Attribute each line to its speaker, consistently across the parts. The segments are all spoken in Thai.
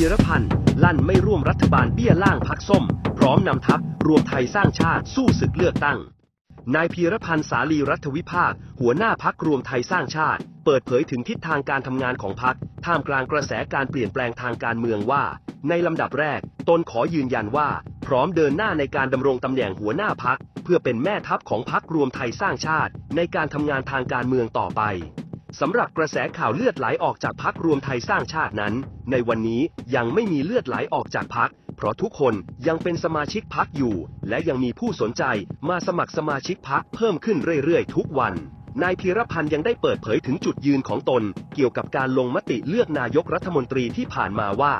Speaker 1: พีรพันธ์ลั่นไม่ร่วมรัฐบาลเบี้ยล่างพักส้ม พร้อมนำทัพ รวมไทยสร้างชาติสู้ศึกเลือกตั้ง นายพีรพันธ์สาลีรัฐวิภาค หัวหน้าพักรวมไทยสร้างชาติ เปิดเผยถึงทิศทางการทำงานของพักท่ามกลางกระแสการเปลี่ยนแปลงทางการเมืองว่า ในลำดับแรก ตนขอยืนยันว่า พร้อมเดินหน้าในการดำรงตำแหน่งหัวหน้าพักเพื่อเป็นแม่ทัพของพักรวมไทยสร้างชาติ ในการทำงานทางการเมืองต่อไป สำหรับกระแสข่าวเลือดไหลออกจากพักรวมไทยสร้างชาตินั้น ในวันนี้ยังไม่มีเลือดไหลออกจากพัก เพราะทุกคนยังเป็นสมาชิกพักอยู่ และยังมีผู้สนใจมาสมัครสมาชิกพักเพิ่มขึ้นเรื่อยๆ ทุกวัน นายพีรพันธ์ยังได้เปิดเผยถึงจุดยืนของตน เกี่ยวกับการลงมติเลือกนายกรัฐมนตรีที่ผ่านมาว่า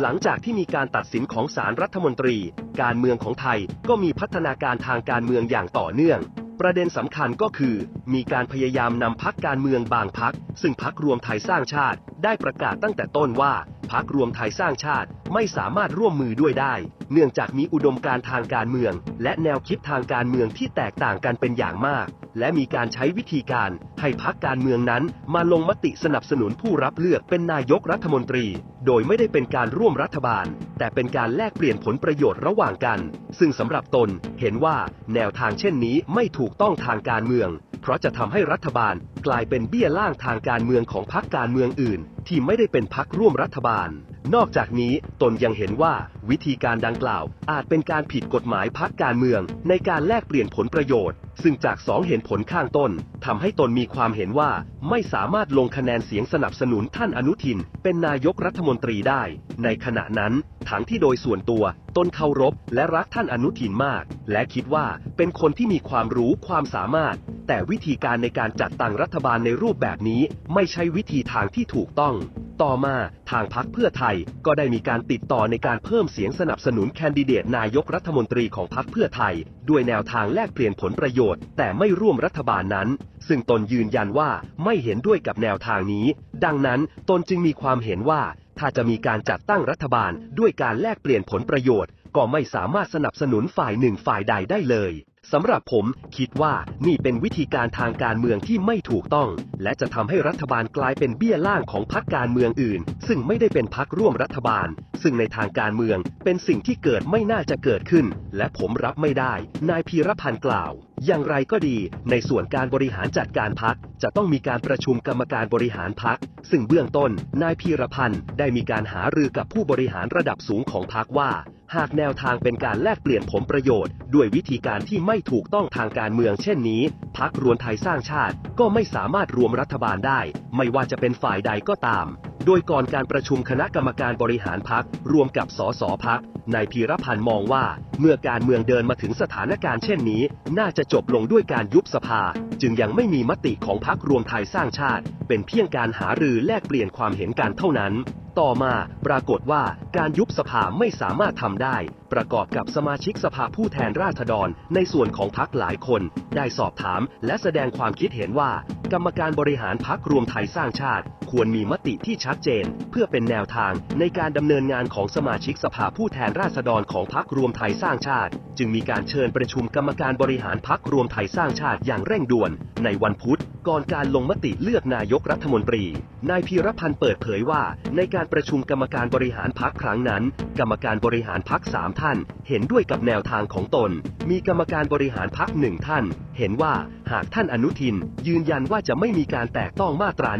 Speaker 1: หลังจากที่มีการตัดสินของศาลรัฐมนตรี การเมืองของไทยก็มีพัฒนาการทางการเมืองอย่างต่อเนื่อง ประเด็นสำคัญก็คือ มีการพยายามนำพักการเมืองบางพัก ซึ่งพักรวมไทยสร้างชาติ ได้ประกาศตั้งแต่ต้นว่าพักรวมไทยสร้างชาติ ไม่สามารถร่วมมือด้วยได้ เนื่องจากมีอุดมการทางการเมือง และแนวคิดทางการเมืองที่แตกต่างกันเป็นอย่างมาก และมีการใช้วิธีการให้พักการเมืองนั้นมาลงมติสนับสนุนผู้รับเลือกเป็นนายกรัฐมนตรี โดยไม่ได้เป็นการร่วมรัฐบาล แต่เป็นการแลกเปลี่ยนผลประโยชน์ระหว่างกัน ซึ่งสำหรับตนเห็นว่าแนวทางเช่นนี้ไม่ถูกต้องทางการเมืองเพราะจะทำให้รัฐบาลกลายเป็นเบี้ยล่างทางการเมืองของพรรคการเมืองอื่น ที่ไม่ได้เป็นพรรคร่วมรัฐบาล นอกจากนี้ตนยังเห็นว่าวิธีการดังกล่าว อาจเป็นการผิดกฎหมายพรรคการเมือง ในการแลกเปลี่ยนผลประโยชน์ ซึ่งจากสองเห็นผลข้างต้นทำให้ตนมีความเห็นว่าไม่สามารถลงคะแนนเสียงสนับสนุนท่านอนุทิน เป็นนายกรัฐมนตรีได้ ในขณะนั้นทั้งที่โดยส่วนตัวตนเคารพและรักท่านอนุทินมาก และคิดว่าเป็นคนที่มีความรู้ความสามารถ แต่วิธีการในการจัดตั้งรัฐบาลในรูปแบบนี้ ไม่ใช่วิธีทางที่ถูกต้อง ต่อมาทางพักเพื่อไทยก็ได้มีการติดต่อในการเพิ่มเสียงสนับสนุนแคนดิเดตนายกรัฐมนตรีของพักเพื่อไทย ด้วยแนวทางแลกเปลี่ยนผลประโยชน์ แต่ไม่ร่วมรัฐบาลนั้น ซึ่งตนยืนยันว่าไม่เห็นด้วยกับแนวทางนี้ ดังนั้นตนจึงมีความเห็นว่า ถ้าจะมีการจัดตั้งรัฐบาลด้วยการแลกเปลี่ยนผลประโยชน์ ก็ไม่สามารถสนับสนุนฝ่ายหนึ่งฝ่ายใดได้เลย สำหรับผมคิดว่านี่เป็นวิธีการทางการเมืองที่ไม่ถูกต้อง และจะทำให้รัฐบาลกลายเป็นเบี้ยล่างของพรรคการเมืองอื่น ซึ่งไม่ได้เป็นพรรคร่วมรัฐบาล ซึ่งในทางการเมืองเป็นสิ่งที่เกิดไม่น่าจะเกิดขึ้น และผมรับไม่ได้ นายพีรพันธ์กล่าว อย่างไรก็ดี ในส่วนการบริหารจัดการพักจะต้องมีการประชุมกรรมการบริหารพัก ซึ่งเบื้องต้น นายพีรพันธ์ได้มีการหารือกับผู้บริหารระดับสูงของพักว่า หากแนวทางเป็นการแลกเปลี่ยนผลประโยชน์ ด้วยวิธีการที่ไม่ถูกต้องทางการเมืองเช่นนี้ พักรวมไทยสร้างชาติ ก็ไม่สามารถรวมรัฐบาลได้ ไม่ว่าจะเป็นฝ่ายใดก็ตาม โดยก่อนการประชุมคณะกรรมการบริหารพักรวมกับสสพักนายพีรพันธ์มองว่า เมื่อการเมืองเดินมาถึงสถานการณ์เช่นนี้ น่าจะจบลงด้วยการยุบสภา จึงยังไม่มีมติของพักรวมไทยสร้างชาติ เป็นเพียงการหารือแลกเปลี่ยนความเห็นกันเท่านั้น ต่อมาปรากฏว่าการยุบสภาไม่สามารถทำได้ ประกอบกับสมาชิกสภาผู้แทนราษฎร ในส่วนของพักหลายคน ได้สอบถามและแสดงความคิดเห็นว่า กรรมการบริหารพักรวมไทยสร้างชาติ ควรมีมติที่ชัดเจน เพื่อเป็นแนวทางในการดำเนินงานของสมาชิกสภาผู้แทนราษฎรของพักรวมไทยสร้างชาติ จึงมีการเชิญประชุมกรรมการบริหารพักรวมไทยสร้างชาติอย่างเร่งด่วน ในวันพุธ ก่อนการลงมติเลือกนายกรัฐมนตรี นายพีรพันธ์เปิดเผยว่า ในการประชุมกรรมการบริหารพักครั้งนั้น กรรมการบริหารพักสามท่าน เห็นด้วยกับแนวทางของตน มีกรรมการบริหารพักหนึ่งท่าน เห็นว่าหากท่านอนุทิน ยืนยันว่าจะไม่มีการแตะต้องมาตรา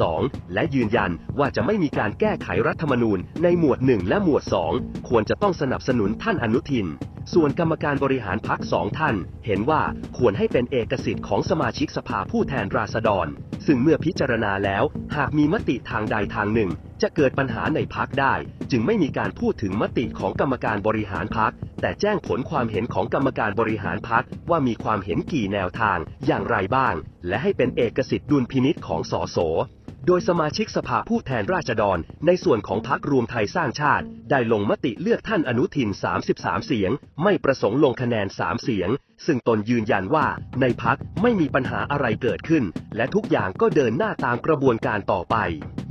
Speaker 1: 112 และยืนยันว่าจะไม่มีการแก้ไขรัฐธรรมนูญในหมวด 1 และหมวด 2 ควรจะต้องสนับสนุนท่านอนุทิน ส่วนกรรมการบริหารพักสองท่าน เห็นว่าควรให้เป็นเอกสิทธิ์ของสมาชิกสภาผู้แทนราษฎร ซึ่งเมื่อพิจารณาแล้ว หากมีมติทางใดทางหนึ่ง จะเกิดปัญหาในพักได้ จึงไม่มีการพูดถึงมติของกรรมการบริหารพัก แต่แจ้งผลความเห็นของกรรมการบริหารพักว่ามีความเห็นกี่แนวทางอย่างไรบ้าง และให้เป็นเอกสิทธิ์ดุลพินิษของสส โดยสมาชิกสภาผู้แทนราษฎร ในส่วนของพักรวมไทยสร้างชาติ ได้ลงมติเลือกท่านอนุทิน 33 เสียง ไม่ประสงค์ลงคะแนน 3 เสียง ซึ่งตนยืนยันว่าในพักไม่มีปัญหาอะไรเกิดขึ้น และทุกอย่างก็เดินหน้าตามกระบวนการต่อไป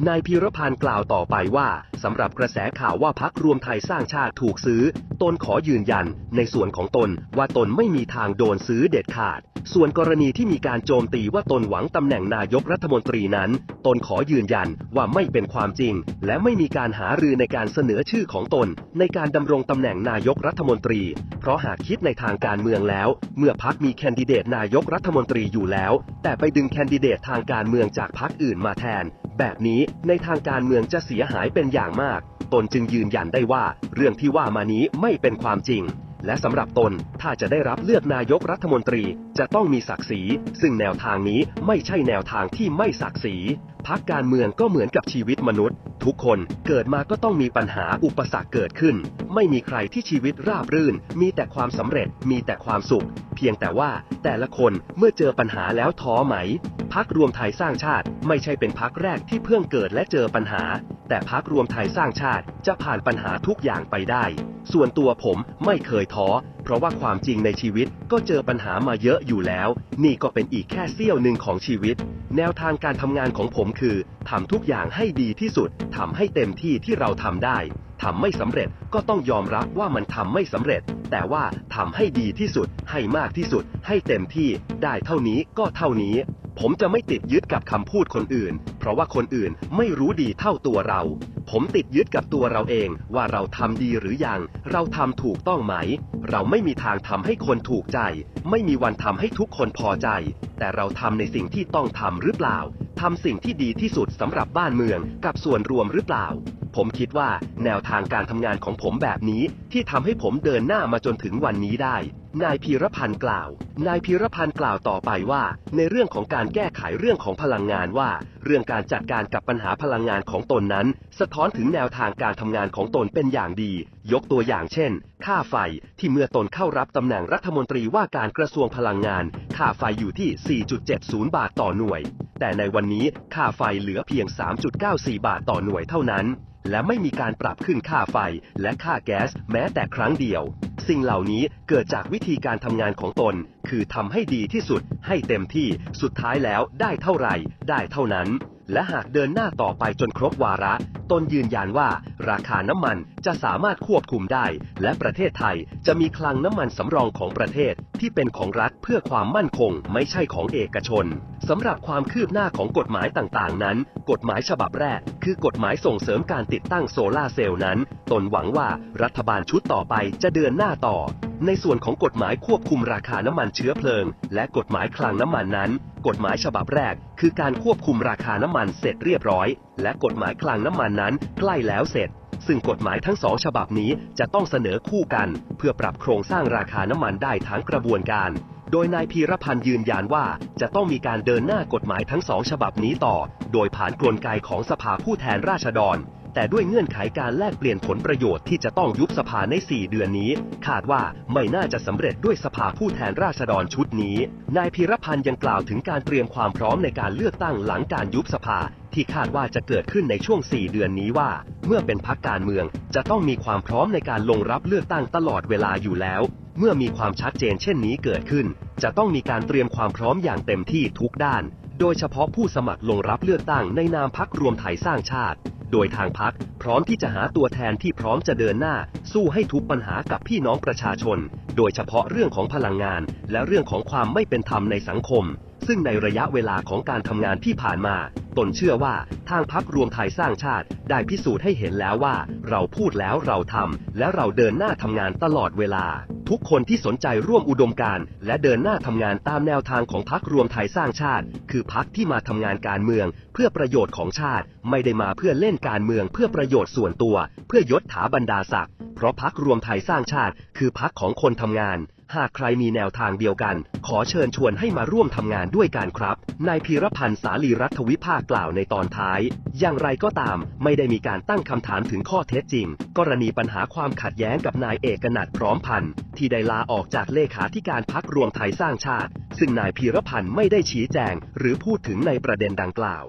Speaker 1: นายพีรพันธ์กล่าวต่อไปว่าสำหรับกระแสข่าวว่าพักรวมไทยสร้างชาติถูกซื้อ ตนขอยืนยัน ในส่วนของตนว่าตนไม่มีทางโดนซื้อเด็ดขาด ส่วนกรณีที่มีการโจมตีว่าตนหวังตำแหน่งนายกรัฐมนตรีนั้น ตนขอยืนยันว่าไม่เป็นความจริง และไม่มีการหารือในการเสนอชื่อของตน ในการดำรงตำแหน่งนายกรัฐมนตรี เพราะหากคิดในทางการเมืองแล้วเมื่อพักมีแคนดิเดตนายกรัฐมนตรีอยู่แล้ว แต่ไปดึงแคนดิเดตทางการเมืองจากพักอื่นมาแทน แบบนี้ในทางการเมืองจะเสียหายเป็นอย่างมาก ตนจึงยืนยันได้ว่า เรื่องที่ว่ามานี้ไม่เป็นความจริง และสำหรับตนถ้าจะได้รับเลือกนายกรัฐมนตรีจะต้องมีศักดิ์ศรี ซึ่งแนวทางนี้ไม่ใช่แนวทางที่ไม่ศักดิ์ศรีพักการเมืองก็เหมือนกับชีวิตมนุษย์ ทุกคนเกิดมาก็ต้องมีปัญหาอุปสรรคเกิดขึ้น ไม่มีใครที่ชีวิตราบรื่น มีแต่ความสำเร็จมีแต่ความสุข เพียงแต่ว่าแต่ละคนเมื่อเจอปัญหาแล้วท้อไหมพักรวมไทยสร้างชาติ ไม่ใช่เป็นพักแรกที่เพิ่งเกิดและเจอปัญหา แต่พักรวมไทยสร้างชาติจะผ่านปัญหาทุกอย่างไปได้ ส่วนตัวผมไม่เคยท้อ เพราะว่าความจริงในชีวิตก็เจอปัญหามาเยอะอยู่แล้ว นี่ก็เป็นอีกแค่เสี้ยวหนึ่งของชีวิต แนวทางการทำงานของผมคือทำทุกอย่างให้ดีที่สุดทำให้เต็มที่ที่เราทำได้ทำไม่สำเร็จก็ต้องยอมรับว่ามันทำไม่สำเร็จ แต่ว่าทำให้ดีที่สุด ให้มากที่สุด ให้เต็มที่ ได้เท่านี้ก็เท่านี้ ผมจะไม่ติดยึดกับคำพูดคนอื่น เพราะว่าคนอื่นไม่รู้ดีเท่าตัวเรา ผมติดยึดกับตัวเราเองว่าเราทำดีหรือยัง เราทำถูกต้องไหม เราไม่มีทางทำให้คนถูกใจ ไม่มีวันทำให้ทุกคนพอใจ แต่เราทำในสิ่งที่ต้องทำหรือเปล่าทำสิ่งที่ดีที่สุดสำหรับบ้านเมืองกับส่วนรวมหรือเปล่า ผมคิดว่าแนวทางการทำงานของผมแบบนี้ที่ทำให้ผมเดินหน้ามาจนถึงวันนี้ได้ นายพีรพันธ์กล่าว นายพีรพันธ์กล่าวต่อไปว่า ในเรื่องของการแก้ไขเรื่องของพลังงานว่า เรื่องการจัดการกับปัญหาพลังงานของตนนั้น สะท้อนถึงแนวทางการทำงานของตนเป็นอย่างดี ยกตัวอย่างเช่น ค่าไฟที่เมื่อตนเข้ารับตำแหน่งรัฐมนตรีว่าการกระทรวงพลังงาน ค่าไฟอยู่ที่ 4.70 บาทต่อหน่วย แต่ในวันนี้ค่าไฟเหลือเพียง 3.94 บาทต่อหน่วยเท่านั้น และไม่มีการปรับขึ้นค่าไฟและค่าแก๊สแม้แต่ครั้งเดียว สิ่งเหล่านี้เกิดจากวิธีการทำงานของตน คือทำให้ดีที่สุด ให้เต็มที่ สุดท้ายแล้วได้เท่าไหร่ ได้เท่านั้น และหากเดินหน้าต่อไปจนครบวาระตนยืนยันว่าราคาน้ำมันจะสามารถควบคุมได้ และประเทศไทยจะมีคลังน้ำมันสำรองของประเทศที่เป็นของรัฐเพื่อความมั่นคงไม่ใช่ของเอกชนสำหรับความคืบหน้าของกฎหมายต่างๆ นั้น กฎหมายฉบับแรก คือกฎหมายส่งเสริมการติดตั้งโซลาเซลล์นั้น ตนหวังว่ารัฐบาลชุดต่อไปจะเดินหน้าต่อ ในส่วนของกฎหมายควบคุมราคาน้ำมันเชื้อเพลิง และกฎหมายคลังน้ำมันนั้น กฎหมายฉบับแรก คือการควบคุมราคาน้ำมันเสร็จเรียบร้อย และกฎหมายคลังน้ำมันนั้นใกล้แล้วเสร็จ ซึ่งกฎหมายทั้งสองฉบับนี้จะต้องเสนอคู่กัน เพื่อปรับโครงสร้างราคาน้ำมันได้ทั้งกระบวนการ โดยนายพีรพันธ์ยืนยันว่าจะต้องมีการเดินหน้ากฎหมายทั้งสองฉบับนี้ต่อ โดยผ่านกลไกของสภาผู้แทนราษฎร แต่ด้วยเงื่อนไขการแลกเปลี่ยนผลประโยชน์ที่จะต้องยุบสภาใน 4 เดือนนี้ คาดว่าไม่น่าจะสำเร็จด้วยสภาผู้แทนราษฎรชุดนี้ นายพีรพันธ์ยังกล่าวถึงการเตรียมความพร้อมในการเลือกตั้งหลังการยุบสภาที่คาดว่าจะเกิดขึ้นในช่วง 4 เดือนนี้ว่า เมื่อเป็นพักการเมือง จะต้องมีความพร้อมในการลงรับเลือกตั้งตลอดเวลาอยู่แล้ว เมื่อมีความชัดเจนเช่นนี้เกิดขึ้น จะต้องมีการเตรียมความพร้อมอย่างเต็มที่ทุกด้าน โดยเฉพาะผู้สมัครลงรับเลือกตั้งในนามพักรวมไทยสร้างชาติ โดยทางพักพร้อมที่จะหาตัวแทนที่พร้อมจะเดินหน้า สู้ให้ทุกปัญหากับพี่น้องประชาชน โดยเฉพาะเรื่องของพลังงาน และเรื่องของความไม่เป็นธรรมในสังคม ซึ่งในระยะเวลาของการทำงานที่ผ่านมา ตนเชื่อว่าทางพักรวมไทยสร้างชาติ ได้พิสูจน์ให้เห็นแล้วว่า เราพูดแล้วเราทำและเราเดินหน้าทำงานตลอดเวลา ทุกคนที่สนใจร่วมอุดมการณ์และเดินหน้าทำงานตามแนวทางของพักรวมไทยสร้างชาติ คือพักที่มาทำงานการเมือง เพื่อประโยชน์ของชาติ ไม่ได้มาเพื่อเล่นการเมืองเพื่อประโยชน์ส่วนตัว เพื่อยศถาบรรดาศักดิ์เพราะพักรวมไทยสร้างชาติ คือพักของคนทำงาน หากใครมีแนวทางเดียวกัน ขอเชิญชวนให้มาร่วมทำงานด้วยกันครับ นายพีรพันธ์สาลีรัฐวิภาคกล่าวในตอนท้าย อย่างไรก็ตาม ไม่ได้มีการตั้งคำถามถึงข้อเท็จจริง กรณีปัญหาความขัดแย้งกับนายเอกนัทพร้อมพันธ์ที่ได้ลาออกจากเลขาธิการพักรวมไทยสร้างชาติ ซึ่งนายพีรพันธ์ไม่ได้ชี้แจง หรือพูดถึงในประเด็นดังกล่าว